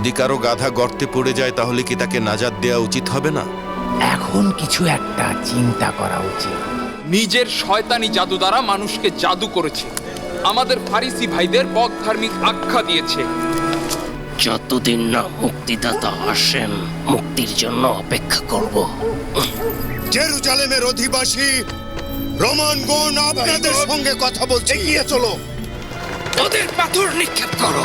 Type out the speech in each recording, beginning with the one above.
যদি কারও গাধা গর্তে পড়ে যায় তাহলে কি তাকে নাজাদ দেওয়া উচিত হবে না? এখন কিছু একটা চিন্তা করা উচিত। নিজের শয়তানি জাদু দ্বারা মানুষকে জাদু করেছে। আমাদের ফারিসি ভাইদের পথ ধার্মিক আখ্যা দিয়েছে। যতদিন না মুক্তিদাতা আসেন মুক্তির জন্য অপেক্ষা করব। জেরুজালেমের অধিবাসী রোমানগণ আপনাদের সঙ্গে কথা বলছে। এগিয়ে চলো। ওদের পাথর নিক্ষেপ করো।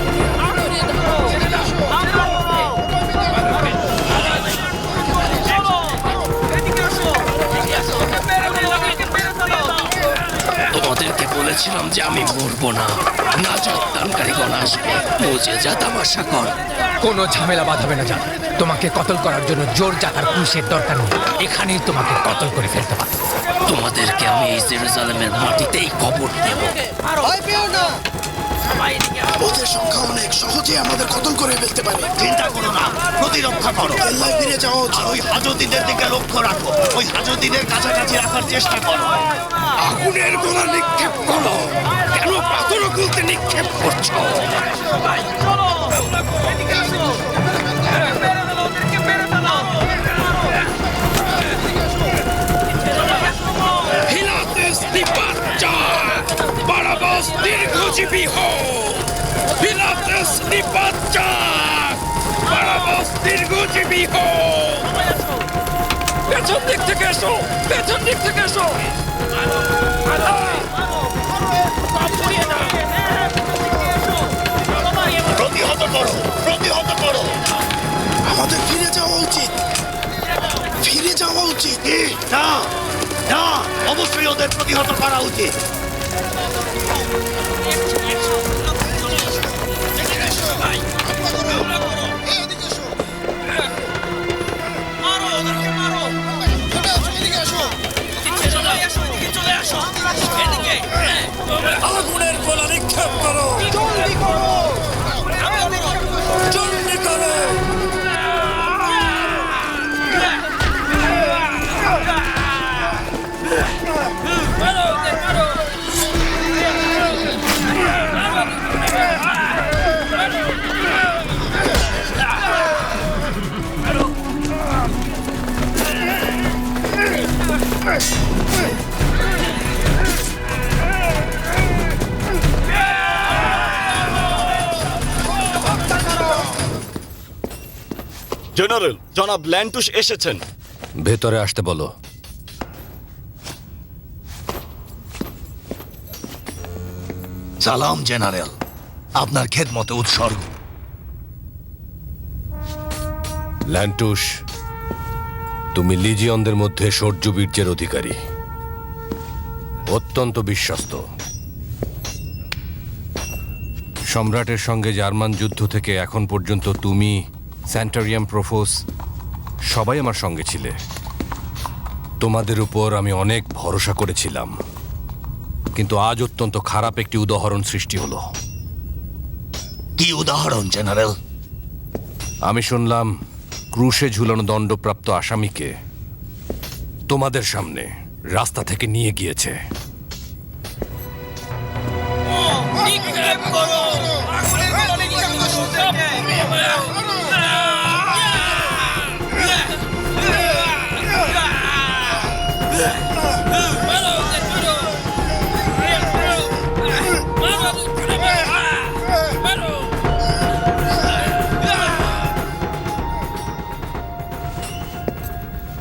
বলেছিলাম যে আমি মরবো না। নাজাত দানকারীগণ আসবে। বুঝে যা তামাশা কর। কোনো ঝামেলা বাঁধাবে না জান। তোমাকে কতল করার জন্য জোর জাতার পুলিশের দরকার নেই। এখানেই তোমাকে কতল করে ফেলতে পারে তোমাদেরকে আমি এই জেরুজালেমের মাটিতেই কবর দেব। ওদের সংখ্যা অনেক সহজে আমাদের কতল করে ফেলতে পারে। চিন্তা করো না প্রতিরক্ষা করো। কেল্লায় ফিরে আর উচিত। ওই হাজতিদের দিকে লক্ষ্য রাখো। ওই হাজতিদের কাছাকাছি রাখার চেষ্টা করো। আগুনের গোলা নিক্ষেপ করো। কেন পাথর গুলতে নিক্ষেপ করছ? দীর্ঘজীবী হও হিলাতেস নিপাচ্চাক বারাবাস দীর্ঘজীবী হও পেছন দিক থেকে এসো পেছন দিক থেকে এসো। প্রতিহত করো প্রতিহত করো। আমাদের ফিরে যাওয়া উচিত। ফিরে যাওয়া উচিত। না না অবশ্যই ওদের প্রতিহত করা উচিত। আগুনের গোলা নিক্ষেপ করো। জনাব ল্যান্টুস এসেছেন। ভেতরে আসতে বলো। সালাম জেনারেল। আপনার খেদমতে উৎসর্গ। ল্যান্টুস তুমি লিজিয়নদের মধ্যে শৌর্য বীর্যের অধিকারী। অত্যন্ত বিশ্বস্ত। সম্রাটের সঙ্গে জার্মান যুদ্ধ থেকে এখন পর্যন্ত তুমি স্যান্টারিয়াম প্রোফোস সবাই আমার সঙ্গে ছিলে। তোমাদের উপর আমি অনেক ভরসা করেছিলাম। কিন্তু আজ অত্যন্ত খারাপ একটি উদাহরণ সৃষ্টি হলো। কি উদাহরণ জেনারেল? আমি শুনলাম ক্রুশে ঝুলানো দণ্ডপ্রাপ্ত আসামিকে তোমাদের সামনে রাস্তা থেকে নিয়ে গিয়েছে।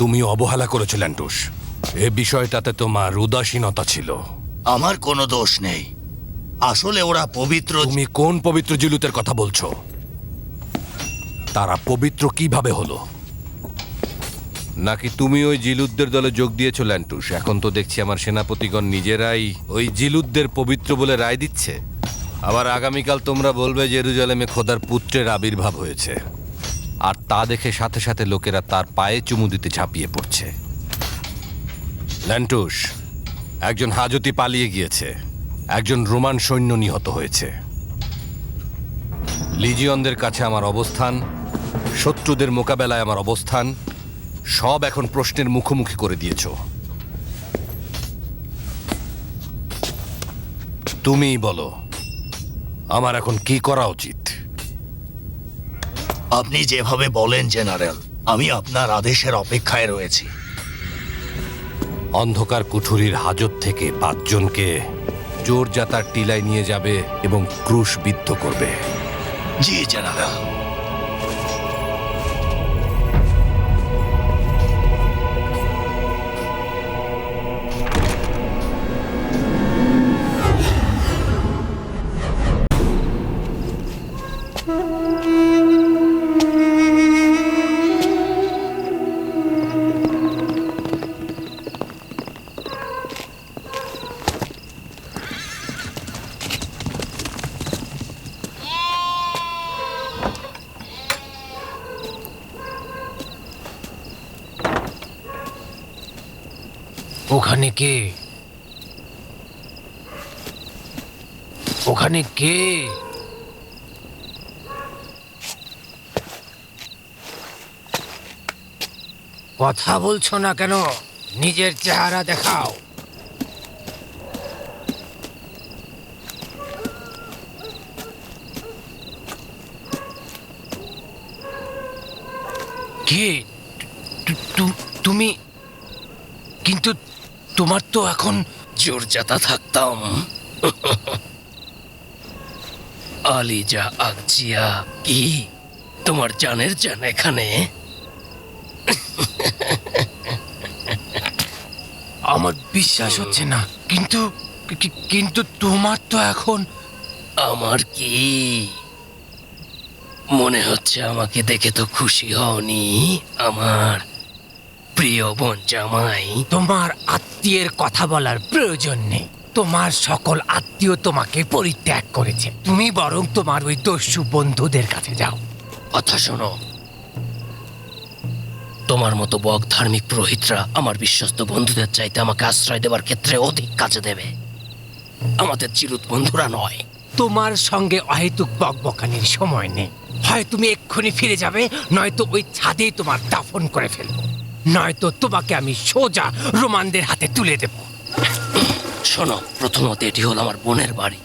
তুমি অবহেলা করেছ ল্যান্টুস এ বিষয়টাতে তোমার উদাসীনতা ছিল। আমার কোনো দোষ নেই। আসলে ওরা পবিত্র তুমি কোন পবিত্র জিলুতের কথা বলছো? তারা পবিত্র কীভাবে হলো? নাকি তুমি ওই জিলুদ্দের দলে যোগ দিয়েছ ল্যান্টুস এখন তো দেখছি আমার সেনাপতিগণ নিজেরাই ওই জিলুদ্দের পবিত্র বলে রায় দিচ্ছে। আবার আগামীকাল তোমরা বলবে জেরুজালেমে খোদার পুত্রের আবির্ভাব হয়েছে। আর তা দেখে সাথে সাথে লোকেরা তার পায়ে চুমু দিতে ঝাঁপিয়ে পড়ছে। ল্যান্টুস, একজন হাজতি পালিয়ে গিয়েছে। একজন রোমান সৈন্য নিহত হয়েছে। লিজিয়নদের কাছে আমার অবস্থান, শত্রুদের মোকাবেলায় আমার অবস্থান, সব এখন প্রশ্নের মুখোমুখি করে দিয়েছ। তুমিই বলো, আমার এখন কি করা উচিত? আপনি যেভাবে বলেন জেনারেল আমি আপনার আদেশের অপেক্ষায় রয়েছি। অন্ধকার কুঠুরির হাজত থেকে পাঁচজনকে জোর জাতার টিলায় নিয়ে যাবে এবং ক্রুশ বিদ্ধ করবে। জি জেনারেল। ওখানে কে? ওখানে কে? কথা বলছো না কেন? নিজের চেহারা দেখাও। কে? তুমি কিন্তু তোমার তো এখন জোরজাতা থাকতাম। আলিজা আকজিয়া কি? তোমার জানের জান এখানে? আমার বিশ্বাস হচ্ছে না কিন্তু কিন্তু তোমার তো এখন আমার কি? মনে হচ্ছে আমাকে দেখে তো খুশি হওনি আমার। প্রিয় বোন জামাই, তোমার আত্মীয়ের কথা বলার প্রয়োজন নেই। তোমার সকল আত্মীয় তোমাকে পরিত্যাগ করেছে। তুমি বরং তোমার ওই দস্যু বন্ধুদের কাছে যাও। কথা শোনো। তোমার মতো বক ধার্মিক পুরোহিতরা আমার বিশ্বস্ত বন্ধুদের চাইতে আমাকে আশ্রয় দেওয়ার ক্ষেত্রে অধিক কাজে দেবে। আমাদের চিরুত বন্ধুরা নয়। তোমার সঙ্গে অহেতুক বকবকানির সময় নেই। হয় তুমি এক্ষুনি ফিরে যাবে, নয়তো ওই ছাদেই তোমার দাফন করে ফেলব। নয়তো তোমাকে আমি সোজা রোমানদের হাতে তুলে দেব। শোনো প্রথমত এটি হলো আমার বোনের বাড়ি।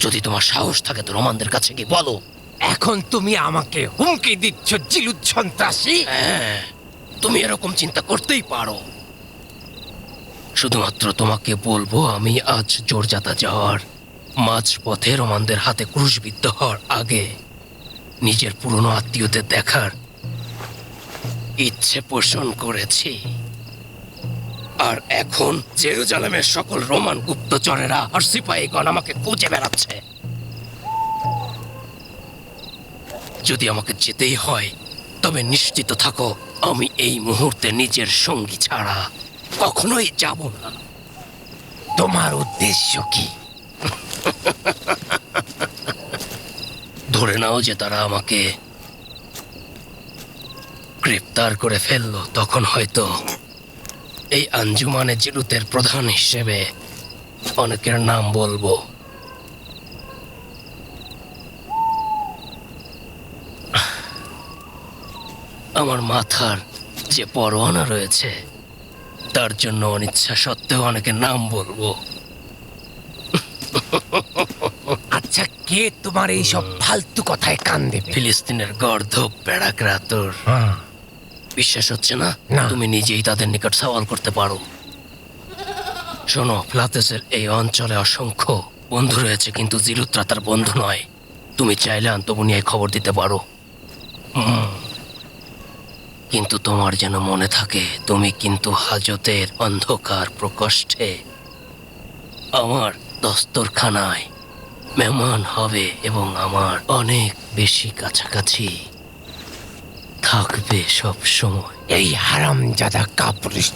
যদি তোমার সাহস থাকে তো রোমানদের কাছে কি বলো। এখন তুমি আমাকে হুমকি দিচ্ছ জিলুত সন্ত্রাসী। হ্যাঁ তুমি এরকম চিন্তা করতেই পারো। শুধুমাত্র তোমাকে বলব আমি আজ জোরজাতা যাওয়ার মাঝ পথে রোমানদের হাতে ক্রুশবিদ্ধ হওয়ার আগে নিজের পুরনো আত্মীয়দের দেখার ইচ্ছে পোষণ করেছি। আর এখন জেরুজালেমের সকল রোমান গুপ্তচরেরা আর সিপাহীগণ আমাকে খুঁজে বেড়াচ্ছে। যদি আমাকে যেতেই হয়, তবে নিশ্চিত থাকো, আমি এই মুহূর্তে নিজের সঙ্গী ছাড়া কখনোই যাব না। তোমার উদ্দেশ্য কি? ধরে নাও যে তারা আমাকে গ্রেপ্তার করে ফেলল তখন হয়তো এই আঞ্জুমানে জিরুতের প্রধান হিসেবে অনেকের নাম বলব। আমার মাথার যে পরোয়ানা রয়েছে তার জন্য অনিচ্ছা সত্ত্বেও অনেকের নাম বলব। আচ্ছা কে তোমার এই সব ফালতু কথায় কান দেবে? ফিলিস্তিনের গর্ধ বেড়াকরা তোর হ্যাঁ, বিশ্বাস হচ্ছে না? না। তুমি নিজেই তাদের নিকট সওয়াল করতে পারো। শোনো ফ্লাতেসের এই অঞ্চলে অসংখ্য বন্ধু রয়েছে কিন্তু জিরুত্রা তার বন্ধু নয়। তুমি চাইলে আন্তমনিয়ায় খবর দিতে পারো। হুম। কিন্তু তোমার যেন মনে থাকে তুমি কিন্তু হাজতের অন্ধকার প্রকোষ্ঠে। আমার দস্তরখানায় মেহমান হবে এবং আমার অনেক বেশি কাছাকাছি। থাকবে সব সময়। এই হারাম জাদা কাপুরুষ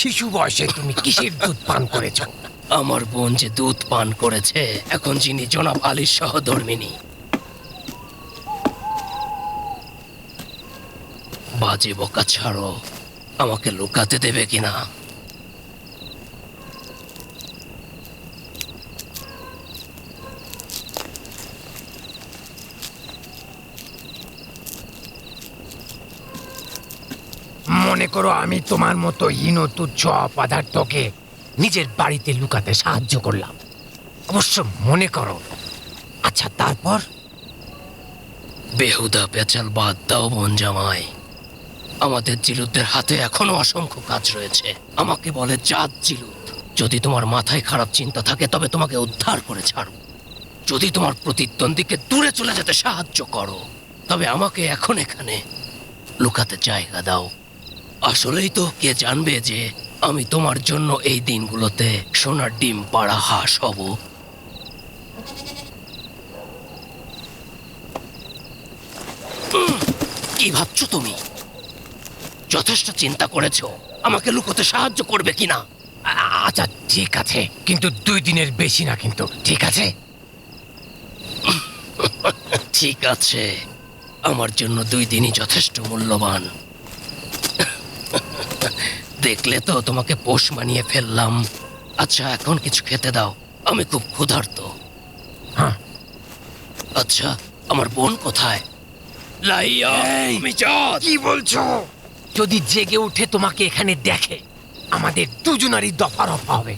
শিশু বয়সে তুমি কিসের দুধ পান করেছ? আমার বোন যে দুধ পান করেছে এখন যিনি জনাব আলীর সহধর্মিনী বাজে বকা ছাড়ো আমাকে লুকাতে দেবে কিনা? মনে করো আমি তোমার মতো হীন তুচ্ছ অপদার্থকে নিজের বাড়িতে লুকাতে সাহায্য করলাম। অবশ্য মনে করো। আচ্ছা তারপর? বেহুদা পেঁচাল বাদ দাও, বোন জামাই। আমাদের জিলুদের হাতে এখনও অসংখ্য কাজ রয়েছে। আমাকে বলে জাত জিলুদ। যদি তোমার মাথায় খারাপ চিন্তা থাকে, তবে তোমাকে উদ্ধার করে ছাড়ো যদি তোমার প্রতিদ্বন্দ্বীকে দূরে চলে যেতে সাহায্য করো, তবে আমাকে এখন এখানে লুকাতে জায়গা দাও। আসলেই তো কে জানবে যে আমি তোমার জন্য এই দিনগুলোতে সোনার ডিম, পাড়া হাঁস হব। কি ভাবছ তুমি? যথেষ্ট চিন্তা করেছ। আমাকে লুকোতে সাহায্য করবে কিনা? আচ্ছা ঠিক আছে। কিন্তু দুই দিনের বেশি না কিন্তু, ঠিক আছে? ঠিক আছে। আমার জন্য দুই দিনই যথেষ্ট মূল্যবান। দেখলে তো তোমাকে পোষ মানিয়ে ফেললাম। আচ্ছা এখন কিছু খেতে দাও। আমি খুব ক্ষুধার্ত। হ্যাঁ। আচ্ছা আমার বোন কোথায়? লাইয়া কি বলছো? যদি জেগে উঠে তোমাকে এখানে দেখে আমাদের দুজনারই দফা রফা হবে।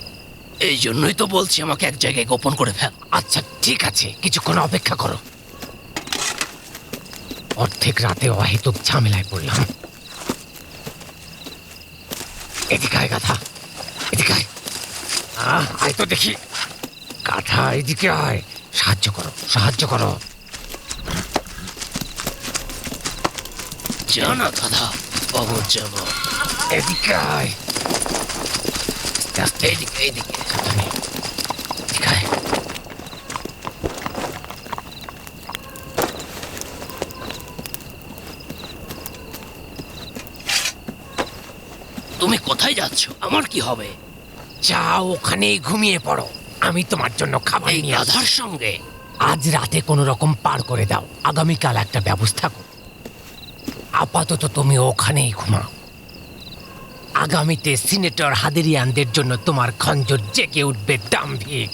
এই জন্যই তো বলছি আমাকে এক জায়গায় গোপন করে ফেল। আচ্ছা ঠিক আছে কিছুক্ষণ অপেক্ষা করো। অর্ধেক রাতে অহেতুক ঝামেলায় পড়লাম। এদিকে গাথা এদিকে আয়। তো দেখি। গাধা, এদিকে আয়। সাহায্য করো সাহায্য করো। জানা গাধা অবুজ যাব এদিকে আয়। আস্তে এইদিকে এইদিকে সাবধানে এদিকে আয় তুমি কোথায় যাচ্ছ? আমার কি হবে? যাও ওখানেই ঘুমিয়ে পড়ো। আমি তোমার জন্য খাবার এই নিয়ে আসব। গাধার সঙ্গে? আজ রাতে কোনো রকম পার করে দাও। আগামীকাল একটা ব্যবস্থা করো। আপাতত তুমি ওখানেই ঘুমাও। আগামীতে সিনেটর হাদেরিয়ানদের জন্য তোমার খঞ্জর জেগে উঠবে দাম্ভিক।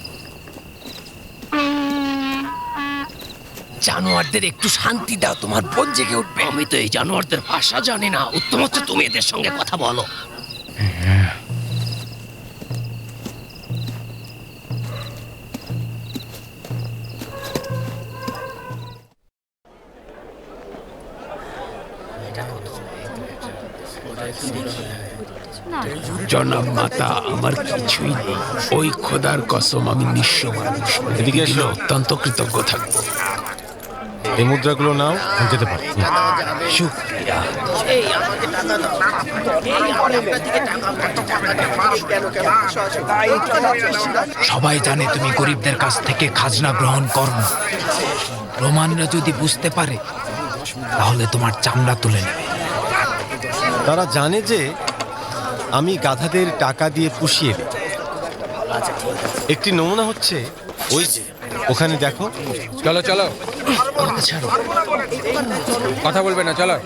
জানোয়ারদের একটু শান্তি দাও তোমার বোন জেগে উঠবে। আমি তো এই জানোয়ারদের ভাষা জানি না। উত্তম হচ্ছে তুমি এদের সঙ্গে কথা বলো। জনাব মাতা, আমার কিছুই নেই। ওই খোদার কসম আমি নিঃস্ব মানুষ। এদিকে অত্যন্ত কৃতজ্ঞ থাকব। এই মুদ্রাগুলো নাও যেতে পারি শুক্রিয়া সবাই জানে তুমি গরিবদের কাছ থেকে খাজনা গ্রহণ করো না। রোমানরা যদি বুঝতে পারে তাহলে তোমার চামড়া তুলে নেবে। তারা জানে যে আমি গাধাদের টাকা দিয়ে পুষিয়ে দিই। একটি নমুনা হচ্ছে ওই যে। ওখানে দেখো। চলো চলো। কথা বলবে না চলো।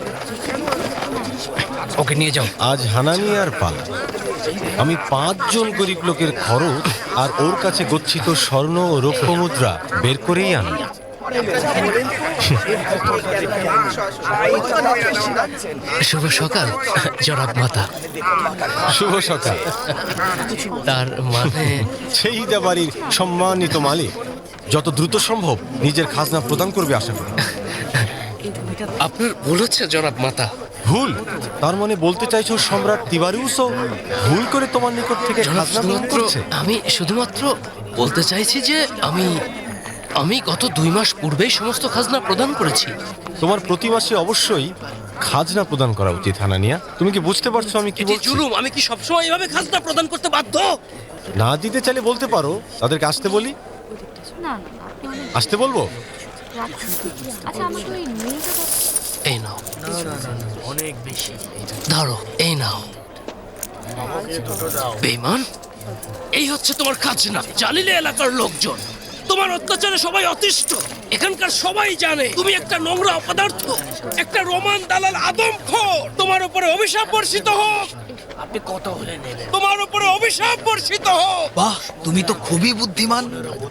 ওকে নিয়ে যাও। আজ হানানি আর পালা। আমি পাঁচজন গরিব লোকের খরচ আর ওর কাছে গচ্ছিত স্বর্ণ ও রৌপ্য মুদ্রা বের করেই আনি। শুভ সকাল জনাব মাতা। শুভ সকাল। তার মানে সেই বাড়ির সম্মানিত মালিক। যত দ্রুত সম্ভব নিজের খাজনা প্রদান করবে আশা করি। আপনার ভুল হচ্ছে জনাব মাতা। ভুল? তার মানে বলতে চাইছো সম্রাট তিবারিউসও ভুল করে তোমার নিকট থেকে খাজনা গ্রহণ করছে? আমি শুধুমাত্র বলতে চাইছি যে আমি আমি গত দুই মাস পূর্বেই সমস্ত খাজনা প্রদান করেছি। তোমার প্রতি মাসে অবশ্যই খাজনা প্রদান করা উচিত হানানিয়া। তুমি কি বুঝতে পারছ আমি কি বলছি? জুলুম আমি কি সবসময় এভাবে খাজনা প্রদান করতে বাধ্য? না দিতে চাইলে বলতে পারো তাদেরকে আসতে বলি। না না আপনি অনেক আসতে বলব? আচ্ছা আমাকে ওই মেয়েটা এই নাও। অনেক বেশি। ধরো এই নাও। বেইমান এই হচ্ছে তোমার খাজনা। জালিলে এলাকার লোকজন। তোমার অত্যাচারে সবাই অতিষ্ঠ। এখানকার সবাই জানে তুমি একটা নোংরা অপদার্থ। একটা রোমান দালাল আদম তোমার উপরে অভিশাপ বর্ষিত হোক। আপনি কত হলে নেবেন? তোমার উপরে অভিশাপ বর্ষিত হোক। বাহ তুমি তো খুবই বুদ্ধিমান।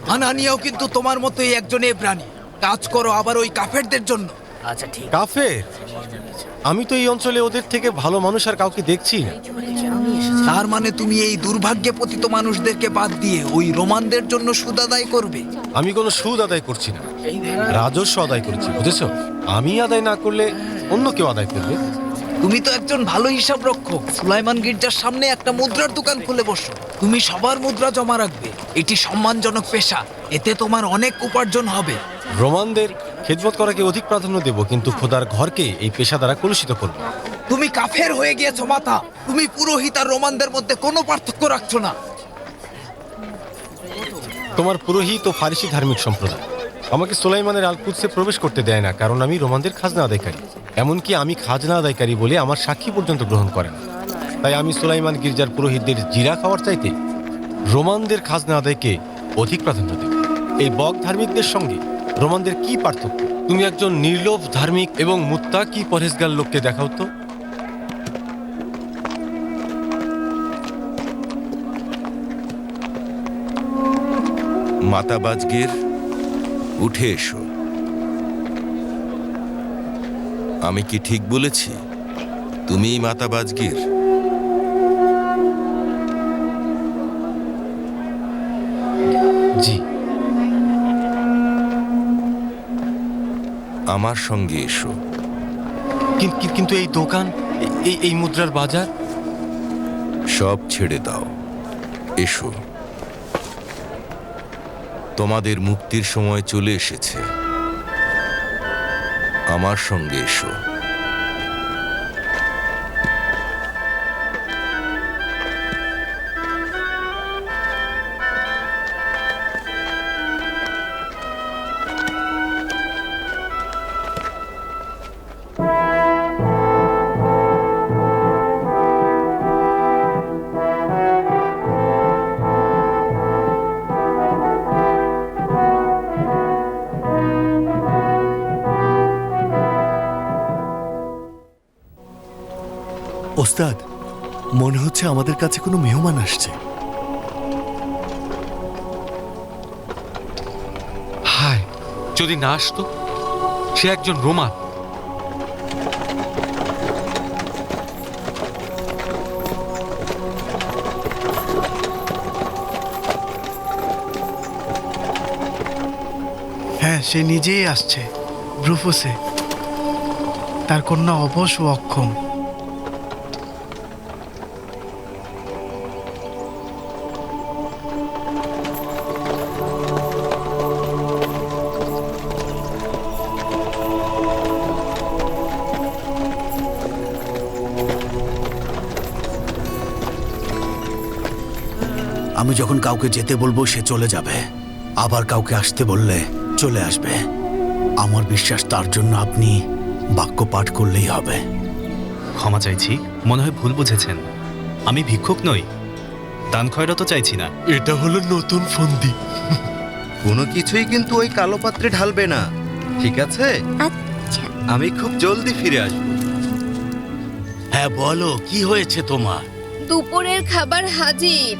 আনানিয়াও কিন্তু তোমার মতোই একজন প্রাণী। কাজ করো আবার ওই কাফেরদের জন্য। কাফের? আমি তো এই অঞ্চলে ওদের থেকে ভালো মানুষ আর কাউকে দেখছি না। তার মানে তুমি এই দুর্ভাগ্যে পতিত মানুষদেরকে বাদ দিয়ে ওই রোমানদের জন্য সুদ আদায় করবে? আমি কোনো সুদ আদায় করছি না। রাজস্ব আদায় করছি বুঝেছ? আমি আদায় না করলে অন্য কেউ আদায় করবে? তুমি তো একজন ভালো হিসাব রক্ষক সুলাইমান গির্জার সামনে একটা মুদ্রার দোকান খুলে বসো। তুমি সবার মুদ্রা জমা রাখবে। এটি সম্মানজনক পেশা। এতে তোমার অনেক উপার্জন হবে। রোমানদের খেদমত করাকে অধিক প্রাধান্য দেব কিন্তু খোদার ঘরকে এই পেশা দ্বারা কলুষিত করব। তুমি কাফের হয়ে গিয়েছো মাতা। তুমি পুরোহিত আর রোমানদের মধ্যে কোনো পার্থক্য রাখছো না। তোমার পুরোহিত ও ফারিসি ধার্মিক সম্প্রদায়। আমাকে সুলাইমানের আলকুৎসে প্রবেশ করতে দেয় না কারণ আমি রোমানদের খাজনা আদায়কারী। এমনকি আমি খাজনা আদায়কারী বলে আমার সাক্ষী পর্যন্ত গ্রহণ করেন তাই আমি সোলাইমান গির্জার পুরোহিতদের জিরা খাওয়ার চাইতে রোমানদের খাজনা আদায়কে অধিক প্রাধান্য দেব এই বক ধার্মিকদের সঙ্গে রোমানদের কি পার্থক্য? তুমি একজন নির্লোভ ধার্মিক এবং মুত্তা কি পরহেজগার লোককে দেখাও তো। মাতাবাজগির, উঠে এসো। আমি কি ঠিক বলেছি? তুমিই মাতাবাজগির জি। আমার সঙ্গে এসো। কিন- কিন- কিন্তু এই দোকান এই এই মুদ্রার বাজার? সব ছেড়ে দাও। এসো। তোমাদের মুক্তির সময় চলে এসেছে। আমার সঙ্গে এসো। ওস্তাদ মনে হচ্ছে আমাদের কাছে কোনো মেহমান আসছে। হায় যদি না আসতো সে একজন রোমান। হ্যাঁ সে নিজেই আসছে ব্রুফুসে তার কন্যা অবশ ও অক্ষম। আমি যখন কাউকে যেতে বলব সে চলে যাবে। আবার কাউকে আসতে বললে চলে আসবে। আমার বিশ্বাস তার জন্য আপনি বাক্য পাঠ করলেই হবে। ক্ষমা চাইছি মনে হয় ভুল বুঝেছেন। আমি ভিক্ষুক নই দান খয়রা তো চাইছি না। এটা হলো নতুন ফন্দি। কোনো কিছুই কিন্তু ওই কালো পাত্রে ঢালবে না। ঠিক আছে? আমি খুব জলদি ফিরে আসব। হ্যাঁ বলো কি হয়েছে তোমার? দুপুরের খাবার হাজির।